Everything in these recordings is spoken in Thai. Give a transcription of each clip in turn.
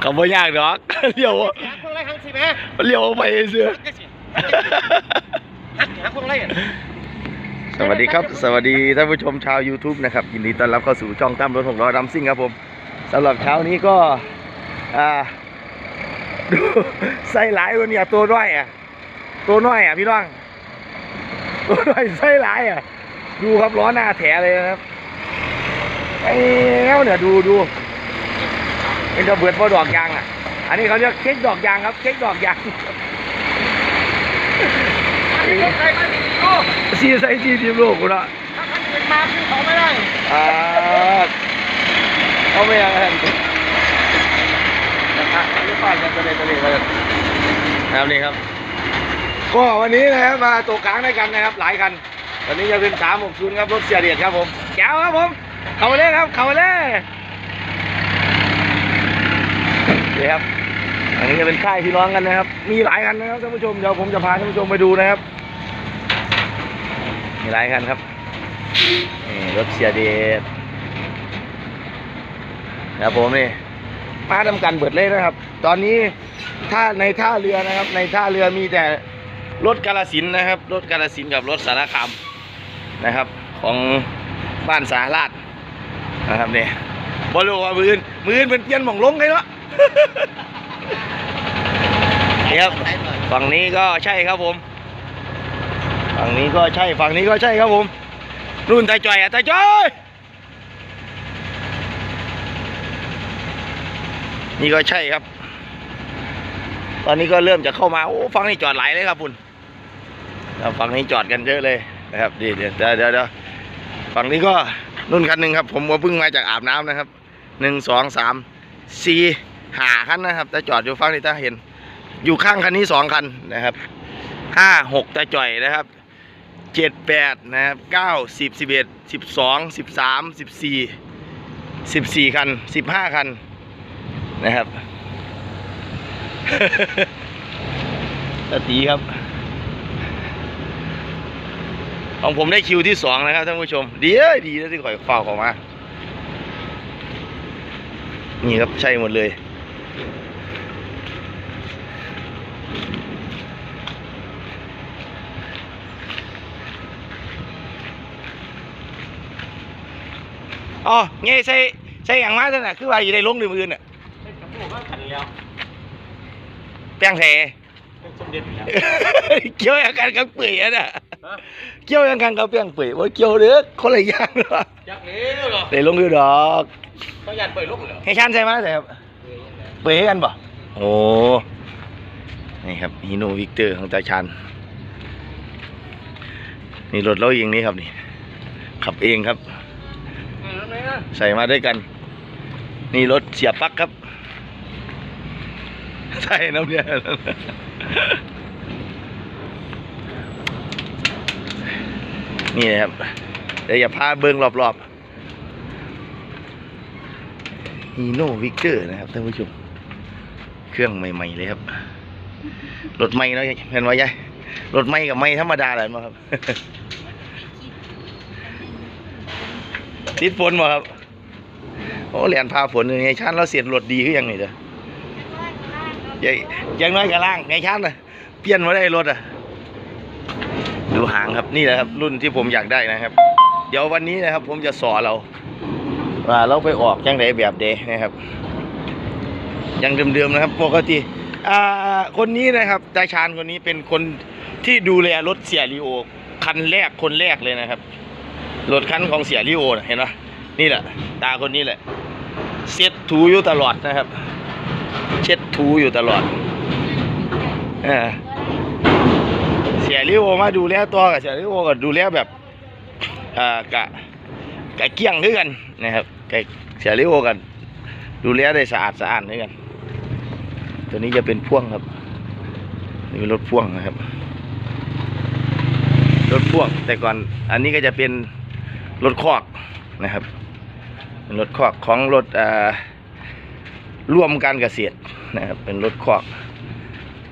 เขาบ่ยากดอกเลี้ยวหาคนไรทางสิแม่เลี้ยวไปเสือฮักสิฮักหาคนไรสวัสดีครับ สวัสดีท่านผู้ชมชาว YouTube นะครับ ยินดีต้อนรับเข้าสู่ช่องตั้มรถหกล้อดัมซิ่งครับผมสำหรับเช้านี้ก็อ่าดูไส้หลายวันเนี่ยตัวน้อยอะตัวน้อยอะพี่น้องตัวน้อยไส้หลายอะดูครับล้อหน้าแถเลยนะครับไอ้แล้วเนี่ยดูดู เป็นกระเบิดพอดอกยางอะ อันนี้เขาเรียกเค้กดอกยางครับเค้กดอกยางใครมาดีโอ้ซีไซซีทีมโลกกูละถ้าท่านเป็นมาคือเขาไม่ได้อ่าเอาไม่ยังไงนะครับไม่ฟาดกันตัวเด็ตัวเด็มาเลยนะครับนี่ครับ ก็วันนี้นะครับมาตัวกลางด้วยกันนะครับ หลายคันวันนี้จะเป็นสามหกศูนย์ครับรถเสียเดียดครับผมแก้วครับผม เข้ามาเลยครับ เข้ามาเลย นี่ครับอันนี้จะเป็นค่ายพี่น้องกันนะครับ มีหลายคันนะครับท่านผู้ชมเดี๋ยวผมจะพาท่านผู้ชมไปดูนะครับ มีหลายคันครับนี่รถเสียเดชนะครับผมนี่มาทำกันเบิดเลยนะครับ ตอนนี้ถ้าในท่าเรือนะครับ ในท่าเรือมีแต่รถกาลสินนะครับ รถกาลสินกับรถสารคามนะครับ ของบ้านสาราชนะครับเนี่ยบอลูว่ามือนมือนเป็นเปลี่ยนหม่องลงไงเนาะ นี่ครับฝั่งนี้ก็ใช่ครับผม ฝั่งนี้ก็ใช่ฝั่งนี้ก็ใช่ครับผม รุ่นตาจ่อยอะตาจ่อยนี่ก็ใช่ครับ ตอนนี้ก็เริ่มจะเข้ามาโอ้ฝั่งนี้จอดหลายเลยครับคุณแล้วฝั่งนี้จอดกันเยอะเลยนะครับเดี๋ยวเดี๋ยวเดี๋ยวเดี๋ยวฝั่งนี้ก็นุ่นคันหนึ่งครับ ผมก็เพิ่งมาจากอาบน้ำนะครับหนึ่งสองสามสี่ หาคันนะครับ แต่จอดอยู่ฝั่งนี้ถ้าเห็น อยู่ข้างคันนี้สองคันนะครับห้าหกตาจ่อยนะครับเจ็ดแปดนะครับเก้าสิบสิบเอ็ดสิบสองสิบสามสิบสี่สิบสี่คันสิบห้าคันนะครับตาตีครับของผมได้คิวที่สองนะครับท่านผู้ชม ดีเอ้ยดีแล้วที่ข่อยฝ้าออกมา นี่ครับใช่หมดเลย อ๋อไงใช่ใช่อย่างมาท่านน่ะคือว่าอยู่ในลงดื่มอื่นน่ะเป็นกระปุกก็ขันแล้วแป้งแท้เป็นสมเด็จแล้วเกี่ยวอย่างกันกับเปื่อยอะน่ะเกี่ยวอย่างกันกับแป้งเปื่อยว่าเกี่ยวเด้อคนละอย่างเนาะยักษ์เลี้ยวเหรอในลงดื่มดอกเขายันเปิดลูกเหรอให้ชันใช่ไหมใช่ครับเปื่อยให้กันป่ะโอ้นี่ครับฮีโนวิกเตอร์ของตาชันนี่รถเราเองนี่ครับนี่ขับเองครับ ใส่มาด้วยกัน นี่รถเสียบปลั๊กครับใช่น้ำเนี่ยนี่นะครับเดี๋ยวอย่าพาเบิ้งรอบๆฮีโน่วิกเตอร์นะครับท่านผู้ชม เครื่องใหม่ ๆ เลยครับ รถใหม่เนาะเห็นไหมยายรถใหม่กับไม่ธรรมดาเลยมั้งครับ ติดฝนมาครับ โอ้เหรียญพาฝนไงชั้นเราเสียรถดีขึ้นยังไงเด้อยังยังน้อยกับล่างไงชั้นนะเปลี่ยนมาได้รถอะ ดูหางครับนี่แหละครับรุ่นที่ผมอยากได้นะครับ เดี๋ยววันนี้นะครับ ผมจะสอนเราว่าเราไปออกยังไงแบบเดนะครับยังเดิมๆนะครับปกติอ่าคนนี้นะครับตาชานคนนี้เป็นคนที่ดูแลรถเสียริโอคันแรกคนแรกเลยนะครับ รถคันของเสียริโอนะเห็นปะนี่แหละ ตาคนนี้แหละเช็ดถูอยู่ตลอดนะครับ เช็ดถูอยู่ตลอดเออเสียริโอมาดูแลตัวกับเสียริโอก็ดูแลแบบอ่ากะกะเกี้ยงด้วยกันนะครับกะเสียริโอกัน ดูแลได้สะอาดสะอาดด้วยกัน ตัวนี้จะเป็นพ่วงครับนี่เป็นรถพ่วงนะครับ รถพ่วงแต่ก่อนอันนี้ก็จะเป็น รถคอกนะครับเป็นรถคอกของรถอ่าร่วมการเกษตรนะครับเป็นรถคอก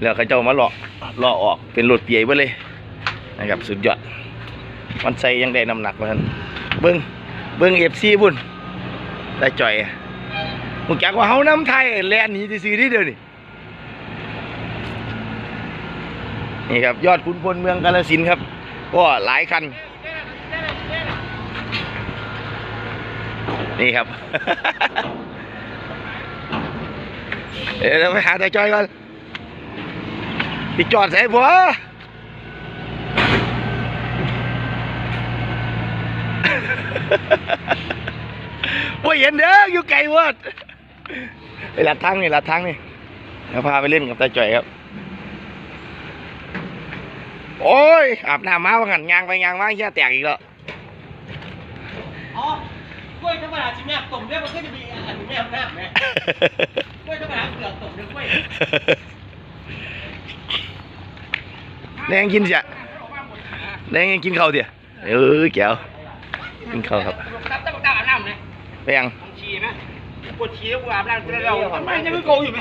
แล้วเขาเจ้ามาเลาะเลาะออกเป็นรถเปียไปเลยนะครับสุดยอดมันใส่ยังได้น้ำหนักมาทันเบิ้งเบิ้งเอฟซีบุญได้จ่อยหูจักว่าเฮาน้ำไทยแลนนีซื่อๆที่เดียวนี่นี่ครับยอดขุนพลเมืองกาฬสินครับก็หลายคัน นี่ครับ เดี๋ยวไปหาแต่จอยก่อนไปจอดใส่บัวว่าเห็นเด้ออยู่ไกลเวดไปลัดทางนี่ลัดทางนี่เดี๋ยวพาไปเล่นกับตาจ่อยครับ โอ้ยอาบน้ำมาว่างันยางไปยางมาแค่แตกอีกแล้ว ล้วยธรรมดาชิมแม่ต้มเนี่ยมันก็จะมีอันแม่น้ำไหมกล้วยธรรมดาเปลือกต้มเนื้อกล้วยแดงกินเสียแดงยังกินข้าวเดียวเออแก้วกินข้าวครับตับตับตับอาบน้ำเลยไปยังต้องฉี่ไหมปวดฉี่แล้วกูอาบน้ำแล้วทำไมยังไม่โกอยู่ไหม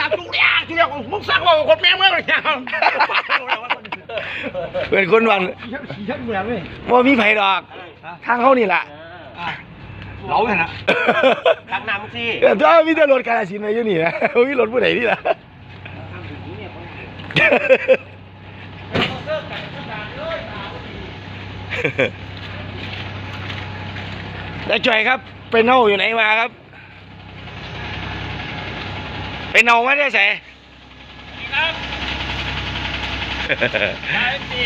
น้ำจุกเรียกจุกเรียกมึงสั่งว่าคนแม่เมื่อไหร่ยังเป็นคนวันยักเมืองเลยว่ามีไผดอก ทางเขานี่แหละ เหลาเนี่ยนะตักน้ำสิเออถ้ามีแต่รถกาลสินธุ์มาอยู่นี่นะมีรถผู้ใดนี่ล่ะแล้วจ่อยครับไปเน่าอยู่ไหนมาครับไปเน่ามาได้ใส่ครับได้สิ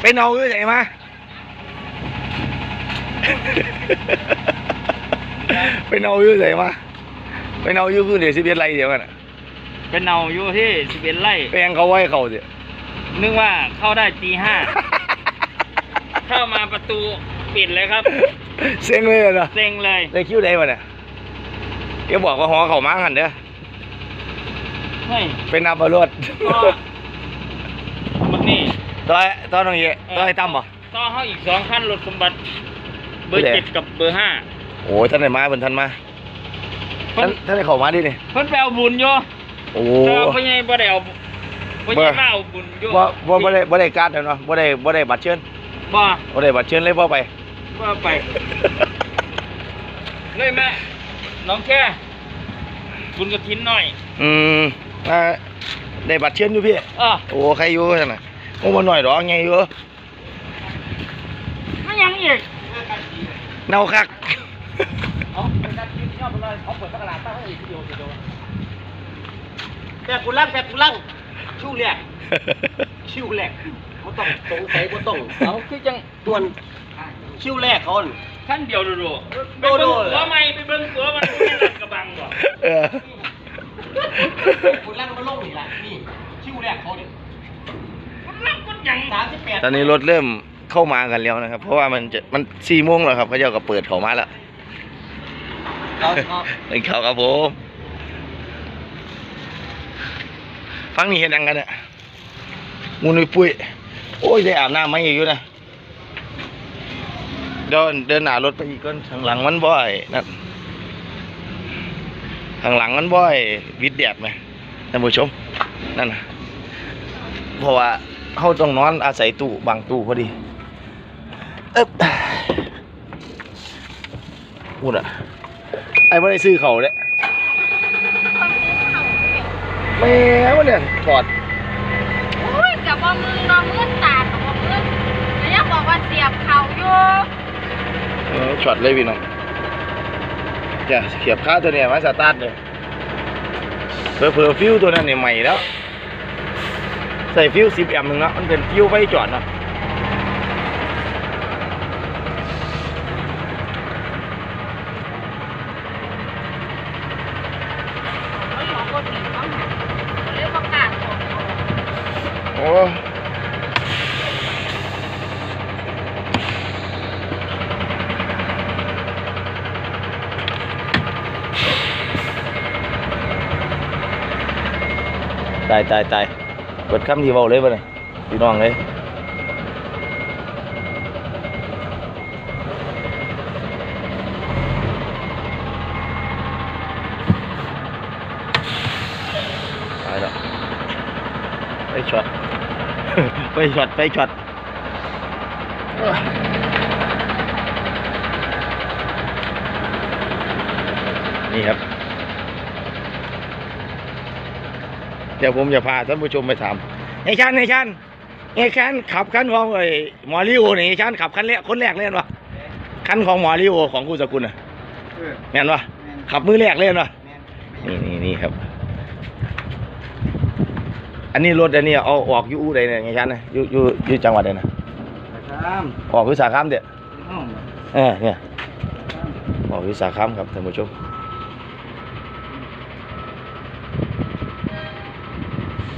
ไปเน่าอยู่ไหนมา ไปเน่าอยู่ไหนมาไปเน่าอยู่คือเดี๋ยวสิบเอ็ดไรเดียวกันอะเป็นเนาอยู่ที่สิบเอ็ดไร่แปลงเขาไว้เขาสินึกว่าเข้าได้ตีห้าเข้ามาประตูปิดเลยครับเซ็งเลยเหรอเซ็งเลยได้คิวได้มาเนี่ยเดี๋ยวบอกว่าหอเขามาหันเด้อเฮ้ยเป็นนับมารวดก็มันนี่ต้อยต้อยตรงนี้ต้อยตั้มบ่ต่อเข้าอีกสองขั้นรถสมบัติ เบอร์ผู้ใดเจ็ดกับเบอร์ห้า โอ้ยท่านไหนมาเพิ่นท่านมาเพิ่ท่านนท่านไหนเข้ามาดินี่เพิ่นไปเอาบุญอยู่โอ้แต่ว่าพ่อใหญ่บ่ได้เอาพ่อใหญ่มาเอาบุญอยู่บ่บ่บ่ได้บ่ได้การ์ดเนาะบ่ได้บ่ได้บัตรเชิญบ่บ่ได้บัตรเชิญเลยบ่ไปบ่ไปเลยแม่น้องแค่บุญกระถินหน่อย อืมอ่าได้บัตรเชิญอยู่พี่อะโอ้ใครอยู่ซั่นน่ะโอ้บ่น้อยดอกไงอยู่ไม่ยังอีกเน่าคัก เอาเป็นการกินยอดไปเลยเขาเปิดตลาดตั้งให้อีกทีเดียวทีเดียวแต่กูลั่งแต่กูลั่งชิวแรกชิวแรกเขาต้องสงสัยเขาต้องเอาคือจังด่วนชิวแรกเขาน่ะขั้นเดียวดูดูไปโดเบิ่งโดตัวใหม่ไปเบิ่งตัวมันไม่หลักกระบังบ่เออกูลั่งมาลงนี่แหละนี่ชิวแรกเขาเนี่ยมันนั่งกดหยังสามสิบแปดตอนนี้รถเริ่มเข้ามากันแล้วนะครับ เพราะว่ามันจะมัน4โมงแล้วครับเขาเจ้าก็เปิดเข้ามาแล้ว เขาเป็นเขาครับผมฟังนี่เห็นยังกันเนี่ยมูนุยปุ้ยโอ้ยได้อาบน้ำมาอีกอยู่นะเดินเดินหน้ารถไปอีกก้อนทางหลังมันบ่อยนั่นทางหลังมันบ่อยวิดแดดไหมท่านผู้ชมนั่นนะเพราะว่าเขาต้องนอนอาศัยตู้บางตู้พอดีเอ๊บพูดอะ ไอ้ไม่ได้ซื้อเขาเนี่ยแม่วะเนี่ยถอดอุ้ยกับว่ามึงเนาะมืดตากับว่ามืดแล้วยังบอกว่าเสียบเขาอยู่เออช็อตเลยพี่น้องอย่าเขียบข้าวตัวเนี้ยมาสตาร์ทเลยเผื่อเผื่อฟิวตัวนั้นเนี่ยใหม่แล้ว ใส่ฟิวสิบแอมป์หนึ่งเนาะมันเป็นฟิวไว้จอดเนาะ เขาอยู่บนหินเขาหาเลยประกาศบอก โอ้ ตายตายตายเปิดคำที่เบาเลยป่เนี่ยพี่น้องเลยตายแล้วไปช็อต ไปช็อตไปช็อตนี่ครับ เดี๋ยวผมจะพาท่านผู้ชมไปถามไอ้ชันไอ้ชันไอ้ชันขับคันของไอ้หมอลิโอนี่ไอ้ชันขับคันแรกคนแรกเล่นวะคันของหมอลิโอของคุณสกุลน่ะเออแม่นวะแม่นขับมือแรกเล่นวะแม่นนี่นี่นี่ครับ อันนี้รถอันนี้เอาออกอยู่อู่ใดเนี่ยไงชันนะอยู่อยู่อยู่จังหวัดใดนะครับออกอยู่สาขามเด้อห้องเออเนี่ยออกอยู่สาขามครับท่านผู้ชม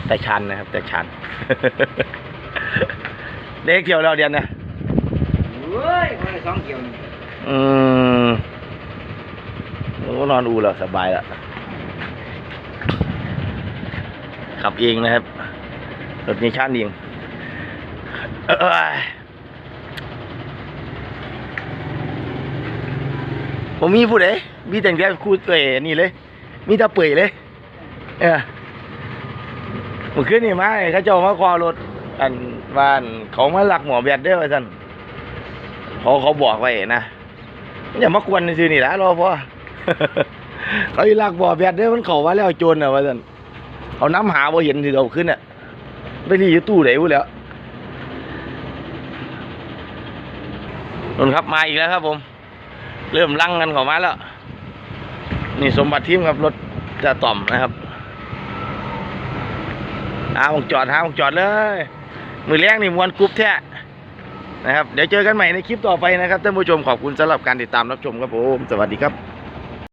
แต่ชันนะครับ แต่ชัน เด็กเที่ยวแล้วเดียนนะเฮ้ยคนละสองเกี่ยวนี่อืมโอ้นอนอูแล้วสบายแล้วขับเองนะครับรถนี้ชาติเองเอ้ยผมมีผู้ใดมีแต่งแต่คู่เอ้ยนี่เลย มีแต่เปื่อยเลย เออ เมื่อคืนนี่มาไอ้เขาเจ้ามาคอรถอันบ้านเขามาหลักหมอแบดเด้อว่าซั่นเขาเขาบอกไว้นะอย่ามากวนซื่อนี่ละรอพอเขาอีหลักบ่อแบดเด้อมันเข้ามาแล้วโจรน่ะว่าซั่นเอาน้ำหาบ่เห็นสิเอาขึ้นน่ะไปรีอยู่ตู้ไหนพู้แล้วนุ่นครับมาอีกแล้วครับผม เริ่มลังกันเข้ามาแล้ว นี่สมบัติทีมครับรถจะต่อมนะครับ หาวงจอดหาวงจอดเลย มือแรกนี่มวนกรุ๊ปแท้นะครับ เดี๋ยวเจอกันใหม่ในคลิปต่อไปนะครับท่านผู้ชมขอบคุณสำหรับการติดตามรับชมครับผม สวัสดีครับ